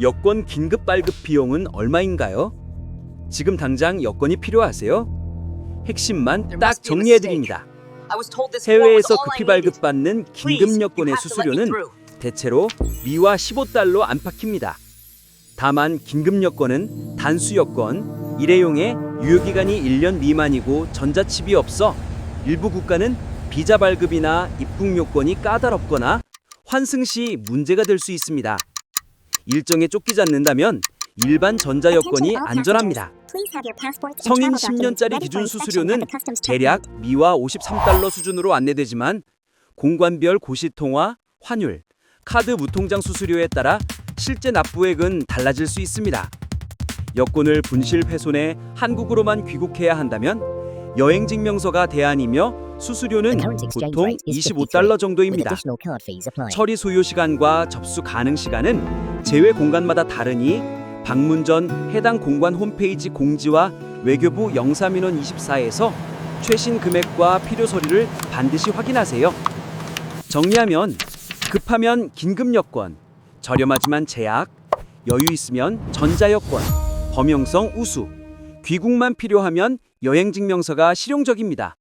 여권 긴급 발급 비용은 얼마인가요? 지금 당장 여권이 필요하세요? 핵심만 딱 정리해 드립니다. 해외에서 급히 발급받는 긴급 여권의 수수료는 대체로 미화 15달러 안팎입니다. 다만 긴급 여권은 단수 여권, 일회용의 유효기간이 1년 미만이고 전자칩이 없어 일부 국가는 비자 발급이나 입국 요건이 까다롭거나 환승 시 문제가 될 수 있습니다. 일정에 쫓기지 않는다면 일반 전자 여권이 안전합니다. 성인 10년짜리 기준 수수료는 대략 미화 53달러 수준으로 안내되지만 공관별 고시통화, 환율, 카드 무통장 수수료에 따라 실제 납부액은 달라질 수 있습니다. 여권을 분실 훼손해 한국으로만 귀국해야 한다면 여행 증명서가 대안이며 수수료는 보통 25달러 정도입니다. 처리 소요 시간과 접수 가능 시간은 제외 공간마다 다르니 방문 전 해당 공관 홈페이지 공지와 외교부 영사민원 24에서 최신 금액과 필요 서류를 반드시 확인하세요. 정리하면 급하면 긴급 여권, 저렴하지만 제약, 여유 있으면 전자 여권, 범용성 우수, 귀국만 필요하면 여행 증명서가 실용적입니다.